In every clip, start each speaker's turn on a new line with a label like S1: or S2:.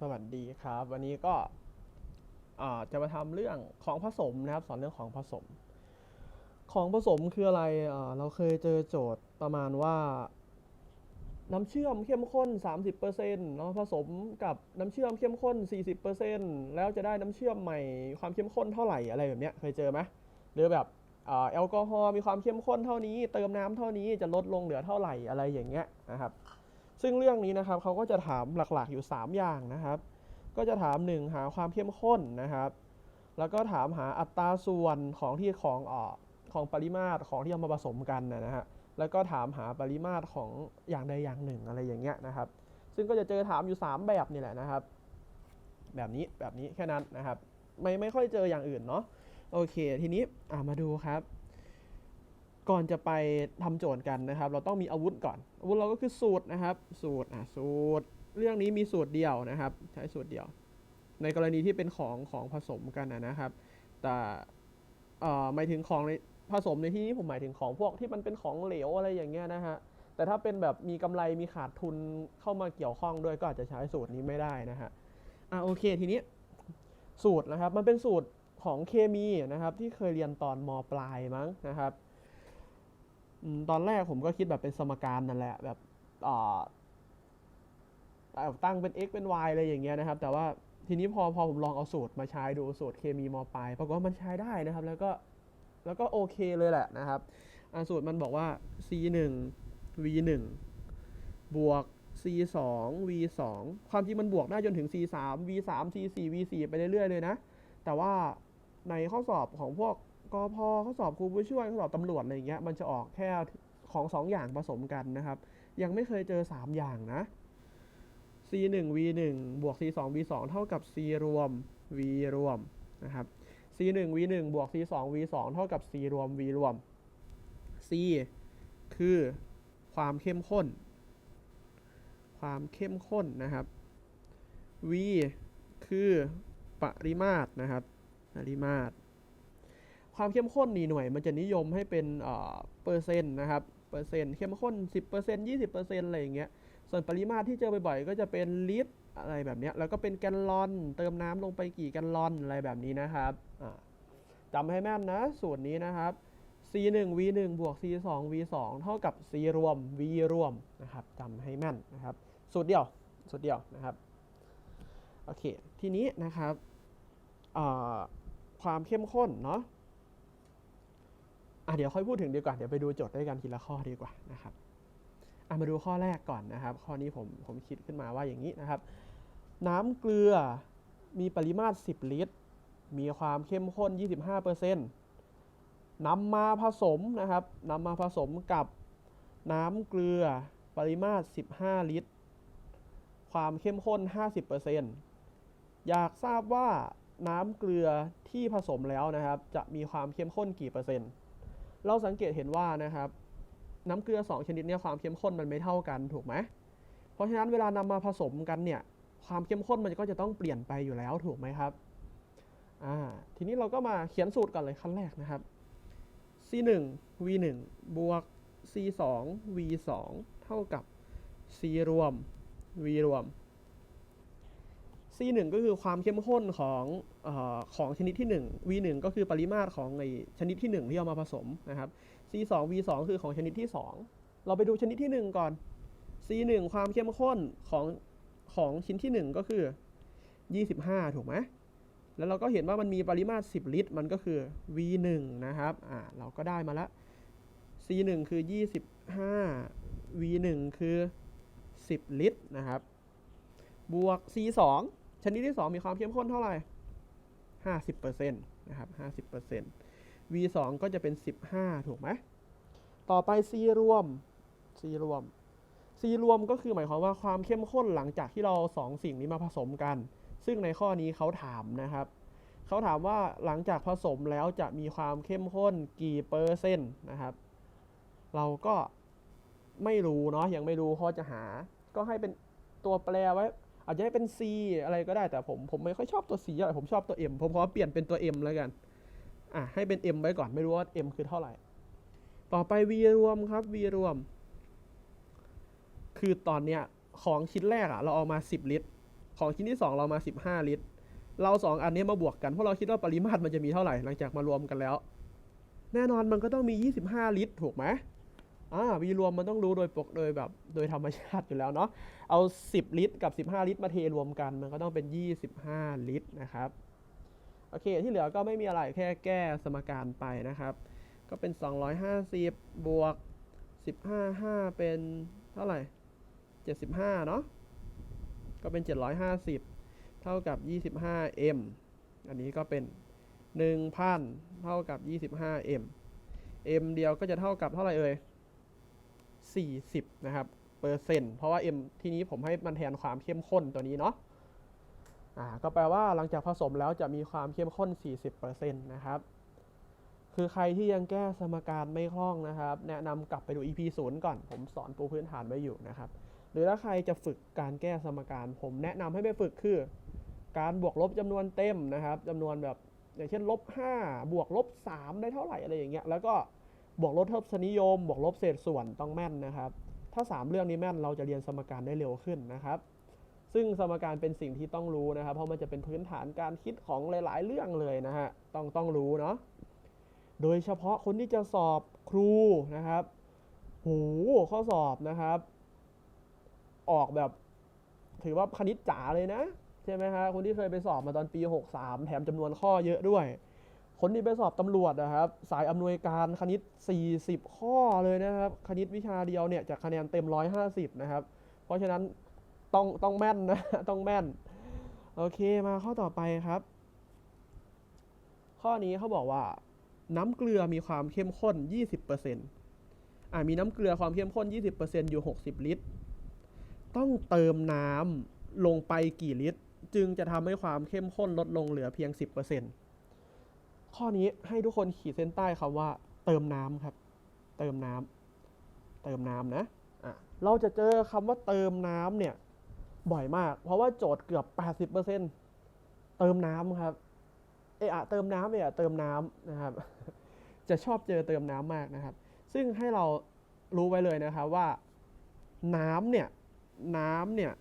S1: สวัสดีครับ วันนี้ก็จะมาทำเรื่องของผสมนะครับ สอนเรื่องของผสม ของผสมคืออะไรเราเคยเจอโจทย์ประมาณว่า น้ำเชื่อมเข้มข้น 30%แล้วผสมกับน้ำเชื่อมเข้มข้น 40%แล้วจะได้น้ำเชื่อมใหม่ความเข้มข้นเท่าไหร่อะไรแบบเนี้ยเคยเจอไหมหรือแบบแอลกอฮอล์มีความเข้มข้นเท่านี้ เติมน้ำเท่านี้จะลดลงเหลือเท่าไหร่อะไรอย่างเงี้ยนะครับ ซึ่งเรื่องนี้นะครับเขาก็จะถามหลักๆอยู่ 3 อย่างนะครับ ก็จะถาม 1 หาความเข้มข้นนะครับ แล้วก็ถามหาอัตราส่วนของที่ของออของปริมาตรของที่เอามาผสมกันนะนะฮะ แล้วก็ถามหาปริมาตรของอย่างใดอย่างหนึ่งอะไรอย่างเงี้ยนะครับ ซึ่งก็จะเจอถามอยู่ 3 แบบนี่แหละนะครับ แบบนี้แบบนี้แค่นั้นนะครับ ไม่ไม่ค่อยเจออย่างอื่นเนาะ โอเค ทีนี้อ่ามาดูครับ ก่อนจะไปทำโจทย์กันนะครับ เราต้องมีอาวุธก่อน อาวุธเราก็คือสูตรนะครับ สูตรอะสูตร เรื่องนี้มีสูตรเดียวนะครับ ใช้สูตรเดียว ในกรณีที่เป็นของของผสมกันนะครับ แต่เอ่อหมายถึงของในผสมในที่นี้ผมหมายถึงของพวกที่มันเป็นของเหลวอะไรอย่างเงี้ยนะฮะแต่ถ้าเป็นแบบมีกำไรมีขาดทุนเข้ามาเกี่ยวข้องด้วยก็อาจจะใช้สูตรนี้ไม่ได้นะฮะอะโอเคทีนี้สูตรนะครับมันเป็นสูตรของเคมีนะครับที่เคยเรียนตอนมปลายมั้งนะครับ ตอนแรกผมก็คิดแบบเป็นสมการนั่นแหละแบบอ่าแบบตั้งเป็น x เป็น y อะไรอย่างเงี้ยนะครับ แต่ว่าทีนี้พอพอผมลองเอาสูตรมาใช้ดูสูตรเคมีมปลายปรากฏว่ามันใช้ได้นะครับ แล้วก็แล้วก็โอเคเลยแหละนะครับสูตรมันบอกว่า c 1 v 1บวก c 2 v 2ความจริงมันบวกได้จนถึง c 3 v 3 c 4 v 4ไปเรื่อยๆเลยนะ แต่ว่าในข้อสอบของพวก กอพข้อสอบครูผู้ช่วยข้อสอบตำรวจอะไรอย่างเงี้ยมันจะออกแค่ของสองอย่างผสมกันนะครับ ยังไม่เคยเจอ 3 อย่างนะ c 1 v 1บวก c 2 v 2เท่ากับ c รวม v รวมนะครับ c 1 v 1บวก c 2 v 2เท่ากับ c รวม v รวม c คือความเข้มข้น ความเข้มข้นนะครับ v คือปริมาตรนะครับ ปริมาตร ความเข้มข้นนี่หน่วย มันจะนิยมให้เป็นเปอร์เซ็นต์นะครับเปอร์เซ็นต์เข้มข้น 10% 20%อะไรอย่างเงี้ยส่วนปริมาตรที่เจอบ่อยๆก็จะเป็นลิตรอะไรแบบเนี้ยแล้วก็เป็นแกลลอน เติมน้ำลงไปกี่แกลลอนอะไรแบบนี้นะครับอ่าจำให้แม่นนะสูตรนี้นะครับ c 1 v 1 บวก c 2 v 2 เท่ากับ c รวม v รวมนะครับจำให้แม่นนะครับ สูตรเดียวสูตรเดียวนะครับโอเคทีนี้นะครับความเข้มข้นเนาะ อะเดี๋ยวค่อยพูดถึงดีกว่า เดี๋ยวไปดูโจทย์ด้วยกันทีละข้อดีกว่านะครับอะมาดูข้อแรกก่อนนะครับ ข้อนี้ผมผมคิดขึ้นมาว่าอย่างนี้นะครับ น้ำเกลือมีปริมาตร 10 ลิตร มีความเข้มข้น 25%นำมาผสมนะครับนำมาผสมกับน้ำเกลือปริมาตร 15 ลิตร ความเข้มข้น 50%อยากทราบว่าน้ำเกลือที่ผสมแล้วนะครับ จะมีความเข้มข้นกี่เปอร์เซ็นต์ เราสังเกตเห็นว่านะครับน้ำเกลือ 2 ชนิดเนี่ยความเข้มข้นมันไม่เท่ากันถูกไหมเพราะฉะนั้นเวลานำมาผสมกันเนี่ยความเข้มข้นมันก็จะต้องเปลี่ยนไปอยู่แล้วถูกไหมครับอ่าทีนี้เราก็มาเขียนสูตรก่อนเลยขั้นแรกนะครับ c 1 v 1บวก c 2 v 2เท่ากับ c รวม v รวม c 1 ก็คือความเข้มข้นของออของชนิดที่ 1 v 1 ก็คือปริมาตรของไอชนิดที่ 1 ที่เอามาผสมนะครับ c 2 v 2 คือของชนิดที่ 2 เราไปดูชนิดที่ 1 ก่อน c 1 ความเข้มข้นของของชิ้นที่ 1 ก็คือ 25 ถูกไหมแล้วเราก็เห็นว่ามันมีปริมาตร 10 ลิตร มันก็คือ v 1 นะครับอ่าเราก็ได้มาละ c 1 คือ 25 v 1 คือ 10 ลิตรนะครับ บวก c 2 ชนิดที่ 2 มีความเข้มข้นเท่าไหร่ 50%นะครับ50% v 2 ก็จะเป็น 15 ถูกไหม ต่อไป c รวม c รวม c รวมก็คือหมายความว่าความเข้มข้นหลังจากที่เราสองสิ่งนี้มาผสมกัน ซึ่งในข้อนี้เขาถามนะครับ เขาถามว่าหลังจากผสมแล้วจะมีความเข้มข้นกี่เปอร์เซ็นต์นะครับ เราก็ไม่รู้เนาะ ยังไม่รู้ข้อจะหา ก็ให้เป็นตัวแปรไว้ อาจจะให้เป็น C อะไรก็ได้แต่ผมผมไม่ค่อยชอบตัว C อะผมชอบตัว M ผมขอเปลี่ยนเป็นตัว M แล้วกันอะให้เป็น M ไว้ก่อนไม่รู้ว่า M คือเท่าไหร่ ต่อไป V รวมครับ V รวม คือตอนเนี้ยของชิ้นแรกอะเราเอามา 10 ลิตร ของชิ้นที่ 2 เรามา 15 ลิตร เราสองอันนี้มาบวกกันเพราะเราคิดว่าปริมาตรมันจะมีเท่าไหร่หลังจากมารวมกันแล้ว แน่นอนมันก็ต้องมี 25 ลิตรถูกไหม อ่าวีรวมมันต้องรู้โดยปกโดยแบบโดยธรรมชาติอยู่แล้วเนาะ เอา 10 ลิตรกับ 15 ลิตรมาเทรวมกันมันก็ต้องเป็น 25 ลิตรนะครับ โอเค ที่เหลือก็ไม่มีอะไรแค่แก้สมการไปนะครับ ก็เป็น 250 บวก 15 5 เป็นเท่าไหร่ 75 เนาะ ก็เป็น 750 เท่ากับ 25m อันนี้ก็เป็น 1,000 เท่ากับ 25m m เดียวก็จะเท่ากับเท่าไหร่เอ่ย 40 นะครับเปอร์เซ็นต์เพราะว่า m ที่นี้ผมให้มันแทนความเข้มข้นตัวนี้เนาะอ่าก็แปลว่าหลังจากผสมแล้วจะมีความเข้มข้น 40%นะครับคือใครที่ยังแก้สมการไม่คล่องนะครับ แนะนำกลับไปดู EP 0 ก่อน ผมสอนปูพื้นฐานไว้อยู่นะครับ หรือถ้าใครจะฝึกการแก้สมการ ผมแนะนำให้ไปฝึกคือ การบวกลบจำนวนเต็มนะครับจำนวนแบบอย่างเช่นลบ5บวกลบ3ได้เท่าไหร่อะไรอย่างเงี้ยแล้วก็ บวกลบทศนิยม บวกลบเศษส่วนต้องแม่นนะครับ ถ้า 3 เรื่องนี้แม่นเราจะเรียนสมการได้เร็วขึ้นนะครับ ซึ่งสมการเป็นสิ่งที่ต้องรู้นะครับ เพราะมันจะเป็นพื้นฐานการคิดของหลาย ๆ เรื่องเลยนะฮะต้องต้องรู้เนาะโดยเฉพาะคนที่จะสอบครูนะครับหูข้อสอบนะครับ ออกแบบถือว่าคณิตจ๋าเลยนะ ใช่ไหมฮะคนที่เคยไปสอบมาตอนปี 63 แถมจำนวนข้อเยอะด้วย คนที่ไปสอบตำรวจนะครับ สายอำนวยการคณิต 40 ข้อเลยนะครับ คณิตวิชาเดียวเนี่ยจากคะแนนเต็ม 150 นะครับ เพราะฉะนั้นต้องต้องแม่นนะ ต้องแม่น โอเคมาข้อต่อไปครับ ข้อนี้เขาบอกว่า น้ำเกลือมีความเข้มข้น 20%อ่ามีน้ำเกลือความเข้มข้น 20%อยู่ 60 ลิตร ต้องเติมน้ำลงไปกี่ลิตร จึงจะทำให้ความเข้มข้นลดลงเหลือเพียง 10% ข้อนี้ให้ทุกคนขีดเส้นใต้คำว่า เติมน้ำครับ เติมน้ำเติมน้ำนะะเราจะเจอคำว่าเติมน้ำเนี่ยบ่อยมาก เพราะว่าโจทย์เกือบ 80%เติมน้ำครับเอะอะเติมน้ำเอะอะเติมน้ำนะครับ จะชอบเจอเติมน้ำมากนะครับ ซึ่งให้เรารู้ไว้เลยนะครับว่าน้ำเนี่ย น้ำเนี่ย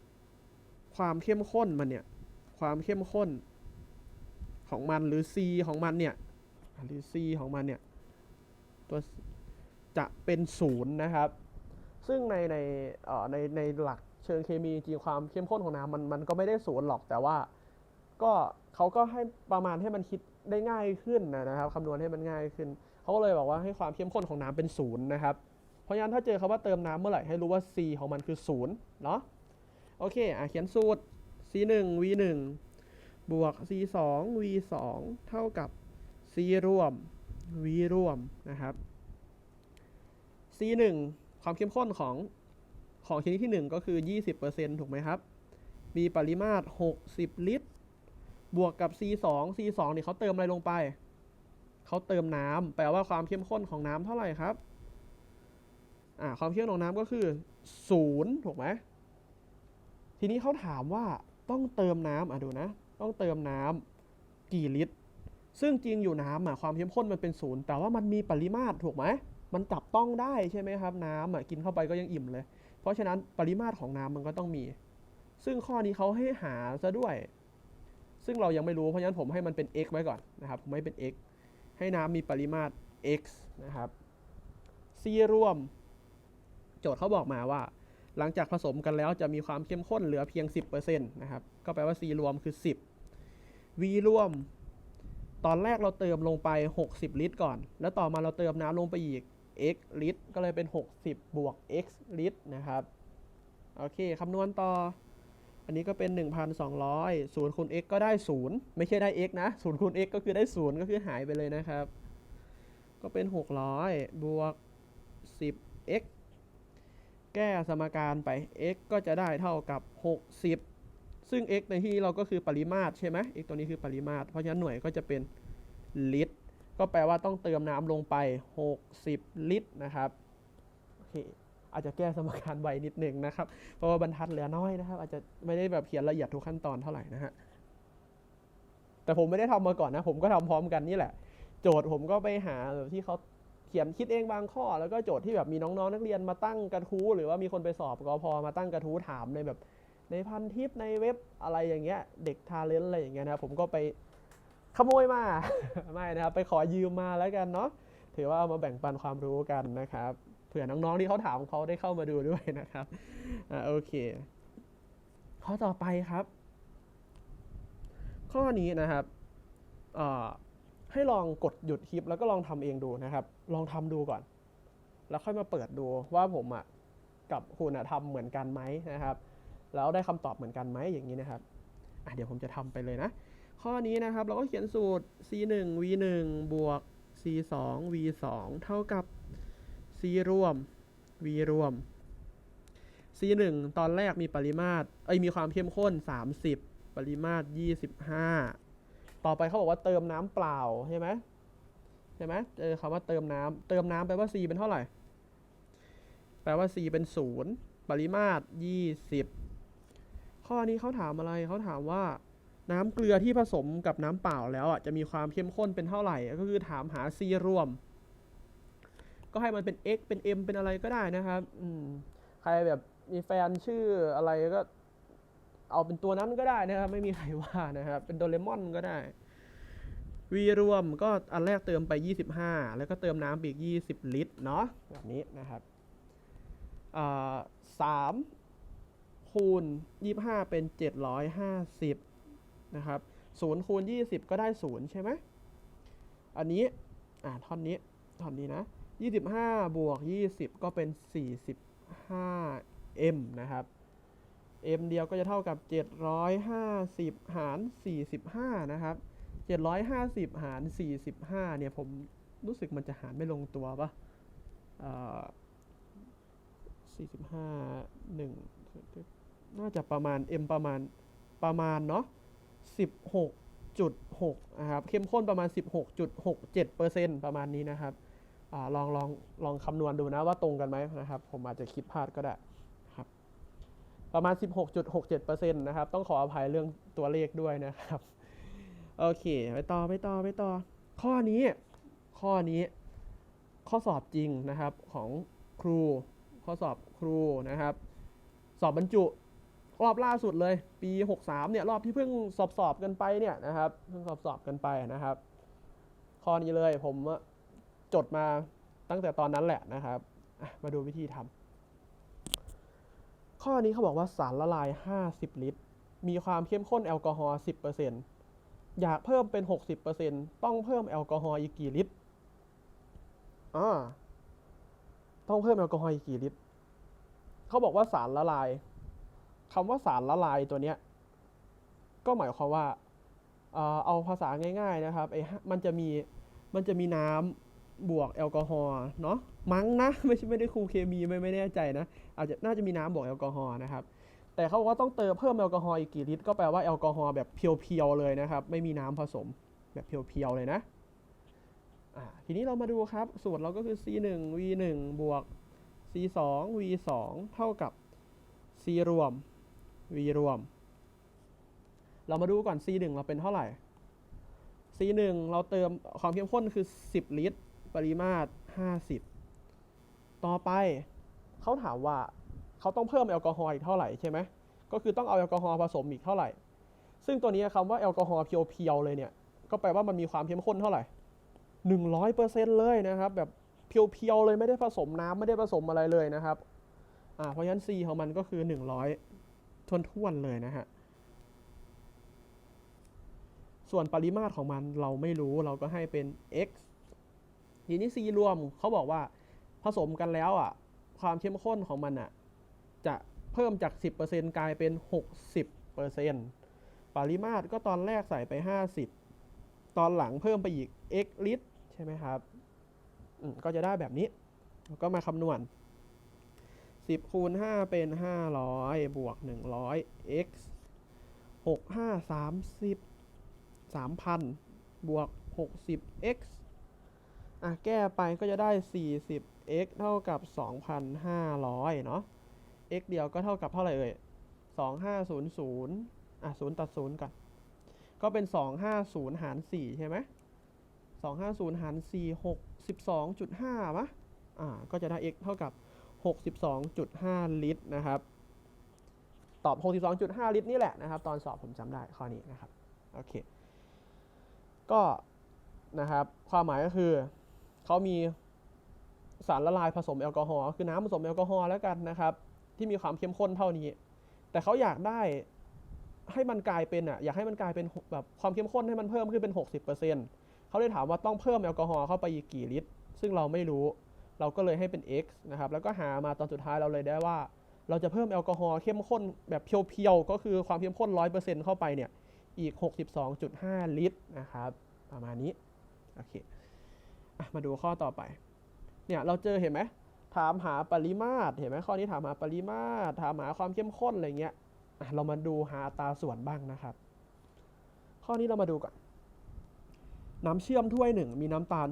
S1: ความเข้มข้นมันเนี่ย ความเข้มข้น ของมันหรือ C ของมันเนี่ยหรือ C ของมันเนี่ยตัวจะเป็นศูนย์นะครับ ซึ่งในในในในหลักเชิงเคมีจริงความเข้มข้นของน้ำมันมันก็ไม่ได้ศูนย์หรอกแต่ว่าก็เขาก็ให้ประมาณให้มันคิดได้ง่ายขึ้นนะครับคำนวณให้มันง่ายขึ้นเขาก็เลยบอกว่าให้ความเข้มข้นของน้ำเป็นศูนย์นะครับ เพราะฉะนั้นถ้าเจอคาว่าเติมน้ำเมื่อไหร่ให้รู้ว่า C ของมันคือศูนย์เนาะโอเคอะเขียนสูตร C 1 V 1 บวก C 2 V 2เท่ากับ C ร่วม V ร่วมนะครับ C 1ความเข้มข้นของของชนิดที่ 1 ก็คือ 20%ถูกไหมครับ มีปริมาตร 60 ลิตร บวกกับ C2 C2 เนี่ยเขาเติมอะไรลงไป เขาเติมน้ำแปลว่าความเข้มข้นของน้ำเท่าไหร่ครับอ่าความเข้มข้นของน้ำก็คือ 0 ถูกไหมทีนี้เขาถามว่าต้องเติมน้ำอะดูนะ ต้องเติมน้ำกี่ลิตร ซึ่งจริงอยู่น้ำอะความเข้มข้นมันเป็นศูนย์แต่ว่ามันมีปริมาตรถูกไหมมันจับต้องได้ใช่ไหมครับ น้ำอะกินเข้าไปก็ยังอิ่มเลย เพราะฉะนั้นปริมาตรของน้ำมันก็ต้องมี ซึ่งข้อนี้เขาให้หาซะด้วย ซึ่งเรายังไม่รู้เพราะฉะนั้นผมให้มันเป็น x ไว้ก่อนนะครับผมให้เป็น x ให้น้ำมีปริมาตร x นะครับ c ร่วม โจทย์เขาบอกมาว่า หลังจากผสมกันแล้วจะมีความเข้มข้นเหลือเพียง 10%นะครับ ก็แปลว่า c รวมคือ 10 v รวม ตอนแรกเราเติมลงไป 60 ลิตรก่อน แล้วต่อมาเราเติมน้ำลงไปอีก x ลิตร ก็เลยเป็น 60 บวก x ลิตรนะครับ โอเค คำนวณต่อ อันนี้ก็เป็น 1,200 0คูณ x ก็ได้ 0 ไม่ใช่ได้ x นะ0คูณ x ก็คือได้ 0 ก็คือหายไปเลยนะครับ ก็เป็น 600 บวก 10x แก้สมการไป x ก็จะได้เท่ากับ 60 ซึ่ง x ในที่เราก็คือปริมาตรใช่ไหม x ตัวนี้คือปริมาตร เพราะฉะนั้นหน่วยก็จะเป็นลิตร ก็แปลว่าต้องเติมน้ำลงไป 60 ลิตรนะครับโอเคอาจจะแก้สมการไวนิดหนึ่งนะครับ เพราะว่าบรรทัดเหลือน้อยนะครับ อาจจะไม่ได้แบบเขียนละเอียดทุกขั้นตอนเท่าไหร่นะฮะ แต่ผมไม่ได้ทำมาก่อนนะ ผมก็ทำพร้อมกันนี่แหละ โจทย์ผมก็ไปหาแบบที่เขา ขียนคิดเองบางข้อ แล้วก็โจทย์ที่แบบมีน้องๆนักเรียนมาตั้งกระทู้หรือว่ามีคนไปสอบกอพอมาตั้งกระทู้ถามในแบบในพันทิปในเว็บอะไรอย่างเงี้ยเด็กทาเลนต์อะไรอย่างเงี้ยนะผมก็ไปขโมยมา ไม่นะครับไปขอยืมมาแล้วกันเนาะถือว่ามาแบ่งปันความรู้กันนะครับเผื่อน้องๆที่เขาถามเขาได้เข้ามาดูด้วยนะครับอ่าโอเค ข้อต่อไปครับ ข้อนี้นะครับอ่อ ให้ลองกดหยุดคลิปแล้วก็ลองทำเองดูนะครับ ลองทำดูก่อน แล้วค่อยมาเปิดดูว่าผมอะกับคุณอะทำเหมือนกันไหมนะครับ แล้วได้คำตอบเหมือนกันไหมอย่างนี้นะครับอะเดี๋ยวผมจะทำไปเลยนะ ข้อนี้นะครับเราก็เขียนสูตร c 1 v 1บวก c 2 v 2เท่ากับ c รวม v รวม c 1ตอนแรกมีปริมาตรเอ้ยมีความเข้มข้น 30 ปริมาตร 25 ต่อไปเขาบอกว่าเติมน้ำเปล่าใช่ไหมใช่ไหมเจอคำว่าเติมน้ำเติมน้ำแปลว่า c เป็นเท่าไหร่ แปลว่า c เป็น0ปริมาตร20ข้อนี้เขาถามอะไรเขาถามว่าน้ำเกลือที่ผสมกับน้ำเปล่าแล้วอะจะมีความเข้มข้นเป็นเท่าไหร่ ก็คือถามหา c รวม ก็ให้มันเป็น x เป็น m เป็นอะไรก็ได้นะครับ อืม ใครแบบมีแฟนชื่ออะไรก็ เอาเป็นตัวนั้นก็ได้นะครับ ไม่มีใครว่านะครับ เป็นโดเรมอนก็ได้ v รวมก็อันแรกเติมไป 25 แล้วก็เติมน้ำอีก 20 ลิตรเนาะแบบนี้นะครับสามคูณ 25 เป็น 750 นะครับ0คูณ 20 ก็ได้ 0 ใช่ไหมอันนี้ อ่าท่อนนี้ ท่อนนี้นะ 25 บวก 20 ก็เป็น 45 m นะครับ m เดียวก็จะเท่ากับ 750 หาร 45 นะครับ 750 หาร 45 เนี่ยผมรู้สึกมันจะหารไม่ลงตัวปะเอ่อ45 1 น่าจะประมาณ m ประมาณประมาณเนาะ16.6 นะครับ เข้มข้นประมาณ 16.67%ประมาณนี้นะครับอลองลองลองคำนวณดูนะว่าตรงกันไหมนะครับ ผมอาจจะคิดพลาดก็ได้ ประมาณ 16.67%นะครับ ต้องขออภัยเรื่องตัวเลขด้วยนะครับ โอเค ไปต่อ ไปต่อ ไปต่อ ข้อนี้ ข้อนี้ ข้อสอบจริงนะครับของครู ข้อสอบครูนะครับ สอบบรรจุรอบล่าสุดเลย ปี 63 เนี่ย รอบที่เพิ่งสอบสอบกันไปเนี่ยนะครับ เพิ่งสอบสอบกันไปนะครับ ข้อนี้เลยผมจดมาตั้งแต่ตอนนั้นแหละนะครับ มาดูวิธีทำ ข้อนี้เขาบอกว่าสารละลาย 50 ลิตร มีความเข้มข้นแอลกอฮอล์ 10%อยากเพิ่มเป็น 60%ต้องเพิ่มแอลกอฮอล์อีกกี่ลิตรอ่าต้องเพิ่มแอลกอฮอล์อีกกี่ลิตร เขาบอกว่าสารละลายคำว่าสารละลายตัวเนี้ย ก็หมายความว่า เอาภาษาง่าย ๆนะครับไอ้มันจะมี มันจะมีน้ำ บวกแอลกอฮอล์เนาะมั้งนะไม่ใช่ไม่ได้ครูเคมีไม่ไม่แน่ใจนะอาจจะน่าจะมีน้ำบวกแอลกอฮอล์นะครับแต่เขาบอกว่าต้องเติมเพิ่มแอลกอฮอล์อีกกี่ลิตรก็แปลว่าแอลกอฮอล์แบบเพียวๆเลยนะครับ ไม่มีน้ำผสมแบบเพียวๆเลยนะอ่าทีนี้เรามาดูครับ สูตรเราก็คือ c 1 v 1บวก c 2 v 2เท่ากับ c รวม v รวม เรามาดูก่อน c 1เราเป็นเท่าไหร่ c 1เราเติมความเข้มข้นคือ 10 ลิตร ปริมาตร 50 ต่อไปเขาถามว่าเขาต้องเพิ่มแอลกอฮอล์อีกเท่าไหร่ใช่ไหมก็คือต้องเอาแอลกอฮอล์ผสมอีกเท่าไหร่ ซึ่งตัวนี้คำว่าแอลกอฮอล์เพียวๆเลยเนี่ย ก็แปลว่ามันมีความเข้มข้นเท่าไหร่ 100%เลยนะครับ แบบเพียวๆเลยไม่ได้ผสมน้ำไม่ได้ผสมอะไรเลยนะครับอ่าเพราะฉะนั้น C ของมันก็คือ 100ทวนท้วนๆเลยนะฮะส่วนปริมาตรของมันเราไม่รู้เราก็ให้เป็น x ทีนี้ c รวมเขาบอกว่าผสมกันแล้วอะ ความเข้มข้นของมันอะ จะเพิ่มจาก 10%กลายเป็น 60%ปริมาตรก็ตอนแรกใส่ไป 50 ตอนหลังเพิ่มไปอีก x ลิตรใช่ไหมครับก็จะได้แบบนี้ ก็มาคำนวณ 10 คูณ 5 เป็น 500 บวก 100 x 6 5 30 3,000 บวก 60x อะแก้ไปก็จะได้ 40x เท่ากับ 2,500 เนาะ x เดียวก็เท่ากับเท่าไหร่เอ่ย 2500 อะ 0 ตัด 0 ก่อน ก็เป็น 250 หาร 4 ใช่ไหม250 หาร 4 62.5มะอ่า ก็จะได้ x เท่ากับ 62.5 ลิตรนะครับ ตอบ 62.5 ลิตรนี่แหละนะครับ ตอนสอบผมจำได้ข้อนี้นะครับ โอเค ก็นะครับ ความหมายก็คือ เขามีสารละลายผสมแอลกอฮอล์คือน้ำผสมแอลกอฮอล์แล้วกันนะครับ ที่มีความเข้มข้นเท่านี้ แต่เขาอยากได้ให้มันกลายเป็นอะอยากให้มันกลายเป็นแบบความเข้มข้นให้มันเพิ่มขึ้นเป็น 60%เขาเลยถามว่าต้องเพิ่มแอลกอฮอล์เข้าไปอีกกี่ลิตร ซึ่งเราไม่รู้ เราก็เลยให้เป็น x นะครับ แล้วก็หามาตอนสุดท้ายเราเลยได้ว่า เราจะเพิ่มแอลกอฮอล์เข้มข้นแบบเพียวๆ ก็คือความเข้มข้น 100%เข้าไปเนี่ย อีก 62.5 ลิตรนะครับ ประมาณนี้ โอเค มาดูข้อต่อไป เนี่ยเราเจอเห็นไหมถามหาปริมาตรเห็นไหมข้อนี้ถามหาปริมาตรถามหาความเข้มข้นอะไรเงี้ยเรามาดูหาอัตราส่วนบ้างนะครับ ข้อนี้เรามาดูก่อนน้ำเชื่อมถ้วยหนึ่งมีน้ำตาล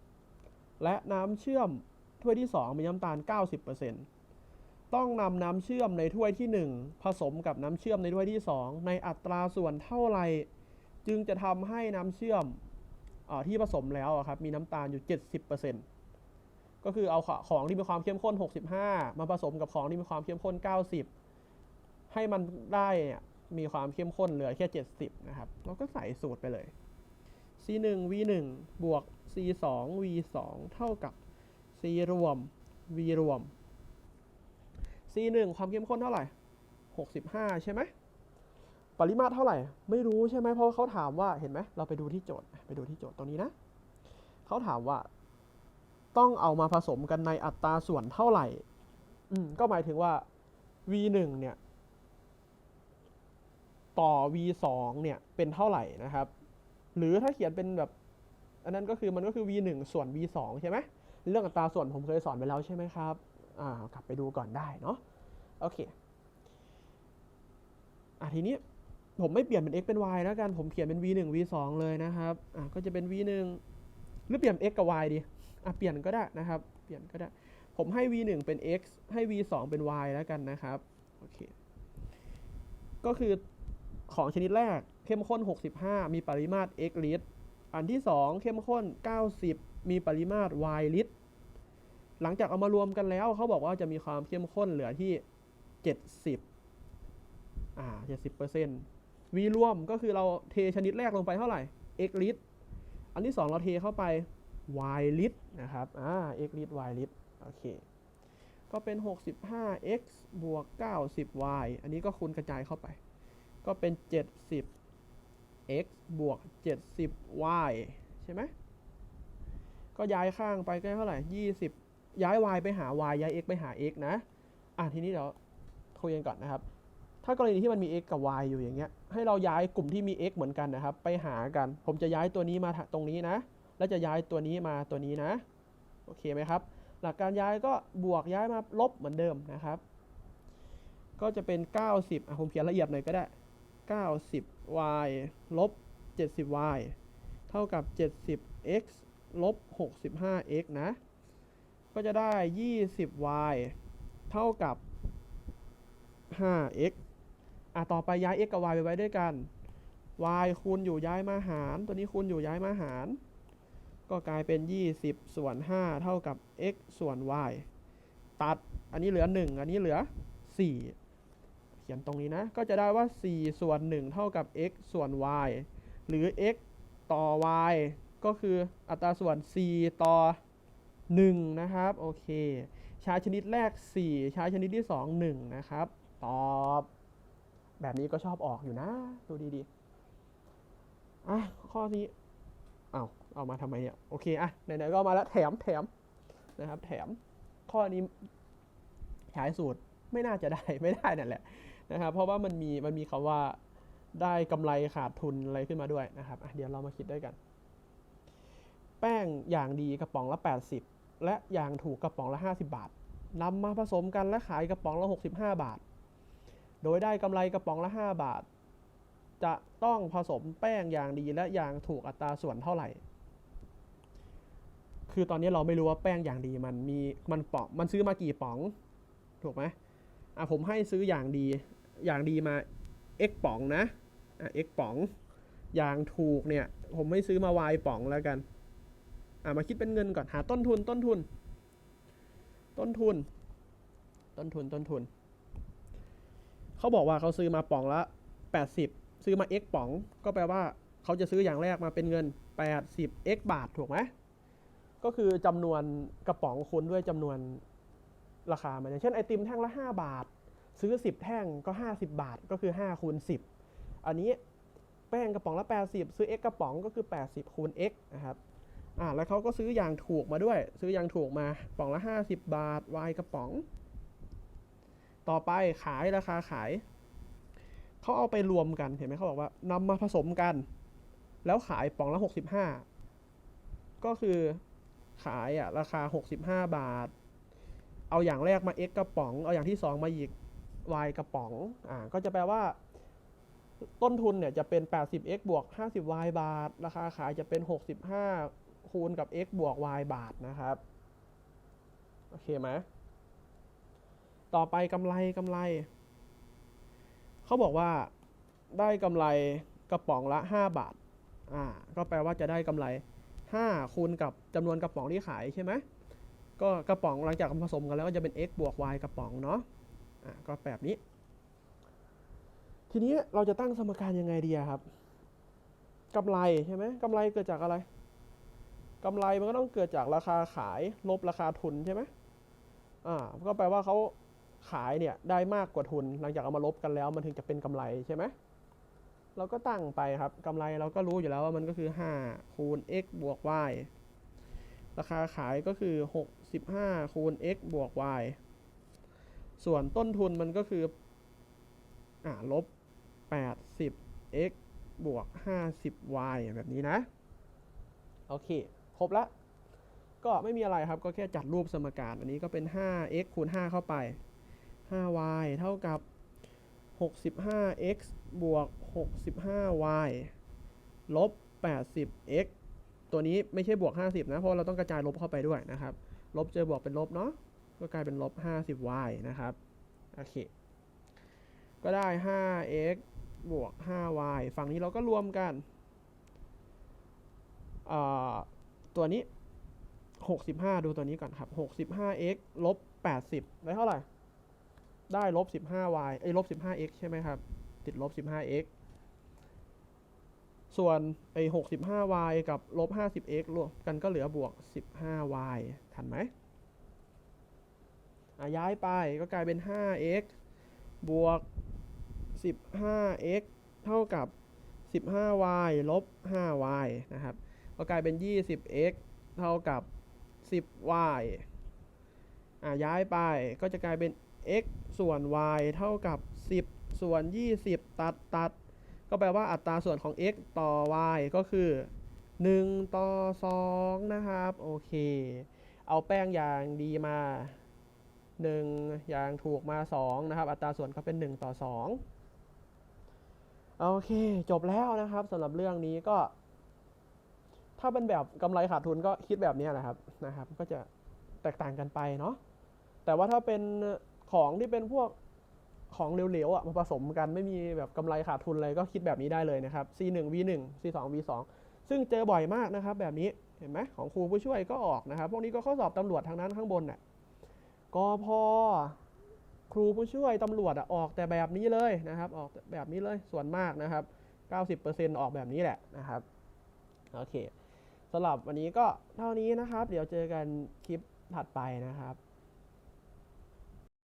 S1: 65%และน้ำเชื่อมถ้วยที่ 2 มีน้ำตาล 90%ต้องนำน้ำเชื่อมในถ้วยที่ 1 ผสมกับน้ำเชื่อมในถ้วยที่ 2 ในอัตราส่วนเท่าไหร่จึงจะทำให้น้ำเชื่อม ที่ผสมแล้วครับมีน้ำตาลอยู่ 70%ก็คือเอาของที่มีความเข้มข้น 65 มาผสมกับของที่มีความเข้มข้น 90 ให้มันได้เนี่ยมีความเข้มข้นเหลือแค่ 70 นะครับ เราก็ใส่สูตรไปเลย c 1 v 1 บวก c 2 v 2 เท่ากับ c รวม v รวม c 1 ความเข้มข้นเท่าไหร่ 65 ใช่ไหม ปริมาตรเท่าไหร่ ไม่รู้ใช่ไหมเพราะเขาถามว่าเห็นไหมเราไปดูที่โจทย์ไปดูที่โจทย์ตรงนี้นะเขาถามว่าต้องเอามาผสมกันในอัตราส่วนเท่าไหร่ อืมก็หมายถึงว่า v 1เนี่ย ต่อ v 2เนี่ย เป็นเท่าไหร่นะครับ หรือถ้าเขียนเป็นแบบ อันนั้นก็คือมันก็คือ v 1ส่วน v 2ใช่ไหมเรื่องอัตราส่วนผมเคยสอนไปแล้วใช่ไหมครับ อ่ากลับไปดูก่อนได้เนาะ โอเค อะทีนี้ ผมไม่เปลี่ยนเป็น x เป็น y แล้วกัน ผมเขียนเป็น v 1 v 2เลยนะครับ อะก็จะเป็น v 1หรือเปลี่ยน x กับ y ดี อะเปลี่ยนก็ได้นะครับ เปลี่ยนก็ได้ ผมให้ v 1เป็น x ให้ v 2เป็น y แล้วกันนะครับ โอเค ก็คือของชนิดแรกเข้มข้น 65 มีปริมาตร x ลิตร อันที่ 2 เข้มข้น 90 มีปริมาตร y ลิตร หลังจากเอามารวมกันแล้วเขาบอกว่าจะมีความเข้มข้นเหลือที่ 70 อ่า 70% v รวมก็คือเราเทชนิดแรกลงไปเท่าไหร่ x ลิตร อันที่ 2 เราเทเข้าไป y ลิตรนะครับ อ่า x ลิตร y ลิตร โอเค ก็เป็น 65x บวก 90y อันนี้ก็คูณกระจายเข้าไป ก็เป็น 70x บวก 70y ใช่ไหม ก็ย้ายข้างไปก็เท่าไหร่ 20 ย้าย y ไปหา y ย้าย x ไปหา x นะ อะทีนี้เดี๋ยวคุยกันก่อนนะครับ ถ้ากรณีที่มันมี x กับ y อยู่อย่างเงี้ย ให้เราย้ายกลุ่มที่มี x เหมือนกันนะครับ ไปหากัน ผมจะย้ายตัวนี้มาตรงนี้นะ แล้วจะย้ายตัวนี้มาตัวนี้นะ โอเคไหมครับ หลักการย้ายก็บวกย้ายมาลบเหมือนเดิมนะครับ ก็จะเป็น 90อะผมเขียนละเอียดหน่อยก็ได้ 90y ลบ 70y เท่ากับ 70x ลบ 65x นะ ก็จะได้ 20y เท่ากับ 5x อะต่อไปย้าย x กับ y ไปไว้ด้วยกัน y คูณอยู่ย้ายมาหาร ตัวนี้คูณอยู่ย้ายมาหาร ก็กลายเป็น 20 ส่วน 5 เท่ากับ x ส่วน y ตัดอันนี้เหลือ 1 อันนี้เหลือ 4 เขียนตรงนี้นะ ก็จะได้ว่า 4 ส่วน 1 เท่ากับ x ส่วน y หรือ x ต่อ y ก็คืออัตราส่วน 4 ต่อ 1 นะครับ โอเคชาชนิดแรก4ชาชนิดที่ 2 1 นะครับ ตอบ แบบนี้ก็ชอบออกอยู่นะ ดูดีๆอะข้อนี้เอาเอามาทำไมเนี่ย โอเคอะไหนๆก็มาแล้วแถมแถมนะครับ แถมข้อนี้ใช้สูตรไม่น่าจะได้ไม่ได้นั่นแหละนะครับ เพราะว่ามันมีมันมีคำว่าได้กำไรขาดทุนอะไรขึ้นมาด้วยนะครับเดี๋ยวเรามาคิดด้วยกัน แป้งอย่างดีกระป๋องละ 80 และอย่างถูกกระป๋องละ 50 บาทนำมาผสมกันและขายกระป๋องละ 65 บาท โดยได้กำไรกระป๋องละ 5 บาท จะต้องผสมแป้งอย่างดีและอย่างถูกอัตราส่วนเท่าไหร่ คือตอนนี้เราไม่รู้ว่าแป้งอย่างดีมันมีมันป๋องมันซื้อมากี่ป๋อง ถูกไหมอะผมให้ซื้ออย่างดีอย่างดีมา x ป๋องนะอะ x ป๋อง อย่างถูกเนี่ย ผมไม่ซื้อมา y ป๋องแล้วกันอะมาคิดเป็นเงินก่อนหาต้นทุนต้นทุน ต้นทุน ต้นทุนต้นทุน เขาบอกว่าเขาซื้อมาป๋องละ 80 ซื้อมา x ป๋อง ก็แปลว่าเขาจะซื้ออย่างแรกมาเป็นเงิน 80 x บาทถูกไหมก็คือจำนวนกระป๋องคูณด้วยจำนวนราคามันอย่างเช่นไอติมแท่งละ 5 บาท ซื้อ 10 แท่งก็ 50 บาทก็คือ5คูณ10 อันนี้แป้งกระป๋องละ 80 ซื้อ x กระป๋องก็คือ 80คูณ x นะครับอ่าแล้วเขาก็ซื้ออย่างถูกมาด้วย ซื้ออย่างถูกมาป๋องละ 50 บาท y กระป๋อง ต่อไปขายราคาขาย เขาเอาไปรวมกันเห็นไหมเขาบอกว่านำมาผสมกัน แล้วขายป๋องละ 65 ก็คือขายอะราคา 65 บาท เอาอย่างแรกมา x กระป๋อง เอาอย่างที่ 2 มาอีก y กระป๋องอ่าก็จะแปลว่า ต้นทุนเนี่ยจะเป็น 80x บวก 50y บาท ราคาขายจะเป็น 65 คูณกับ x บวก y บาทนะครับ โอเคไหม ต่อไปกำไรกำไร เขาบอกว่าได้กำไรกระป๋องละ 5 บาท อ่า ก็แปลว่าจะได้กำไร 5 คูณกับจำนวนกระป๋องที่ขายใช่ไหมก็กระป๋องหลังจากผสมกันแล้วก็จะเป็น x บวก y กระป๋องเนาะ อ่าก็แบบนี้ ทีนี้เราจะตั้งสมการยังไงดีครับกำไรใช่ไหมกำไรเกิดจากอะไรกำไรมันก็ต้องเกิดจากราคาขายลบราคาทุนใช่ไหมอ่า ก็แปลว่าเขา ขายเนี่ยได้มากกว่าทุน หลังจากเอามาลบกันแล้วมันถึงจะเป็นกำไรใช่ไหมเราก็ตั้งไปครับกำไรเราก็รู้อยู่แล้วว่ามันก็คือ 5 คูณ x บวก y ราคาขายก็คือ 65 คูณ x บวก y ส่วนต้นทุนมันก็คืออ่าลบ 80 x บวก 50 y แบบนี้นะ โอเค ครบละ ก็ไม่มีอะไรครับ ก็แค่จัดรูปสมการ อันนี้ก็เป็น 5x คูณ 5 เข้าไป 5y เท่ากับ 65x บวก 65y ลบ 80x ตัวนี้ไม่ใช่บวก 50 นะ เพราะเราต้องกระจายลบเข้าไปด้วยนะครับ ลบเจอบวกเป็นลบเนาะ ก็กลายเป็นลบ 50y นะครับ โอเค ก็ได้ 5x บวก 5y ฝั่งนี้เราก็รวมกัน ตัวนี้ 65 ดูตัวนี้ก่อนครับ 65x ลบ 80 ได้เท่าไหร่ ได้ลบ 15y เอ้ลบ 15x ใช่ไหมครับ ติดลบ 15x ส่วนไอ้ 65y กับลบ 50x รวมกันก็เหลือบวก 15y ทันไหมอะย้ายไปก็กลายเป็น 5x บวก 15x เท่ากับ 15y ลบ 5y นะครับ ก็กลายเป็น 20x เท่ากับ 10y อะย้ายไปก็จะกลายเป็น x ส่วน y เท่ากับ 10 ส่วน 20 ตัดตัด ก็แปลว่าอัตราส่วนของ x ต่อ y ก็คือ 1 ต่อ 2 นะครับ โอเค เอาแป้งอย่างดีมา 1 อย่างถูกมา 2 นะครับ อัตราส่วนก็เป็น 1 ต่อ 2 โอเค จบแล้วนะครับสำหรับเรื่องนี้ก็ ถ้าเป็นแบบกำไรขาดทุนก็คิดแบบนี้แหละครับนะครับ ก็จะแตกต่างกันไปเนาะแต่ว่าถ้าเป็น ของที่เป็นพวกของเหลวๆอะมาผสมกันไม่มีแบบกำไรขาดทุนเลยก็คิดแบบนี้ได้เลยนะครับ C1 V1 C2 V2 ซึ่งเจอบ่อยมากนะครับ แบบนี้เห็นไหมของครูผู้ช่วยก็ออกนะครับ พวกนี้ก็ข้อสอบตำรวจทางนั้นข้างบนน่ะกพครูผู้ช่วยตำรวจอออกแต่แบบนี้เลยนะครับ ออกแบบนี้เลยส่วนมากนะครับ 90%ออกแบบนี้แหละนะครับโอเคสำหรับวันนี้ก็เท่านี้นะครับ เดี๋ยวเจอกันคลิปถัดไปนะครับ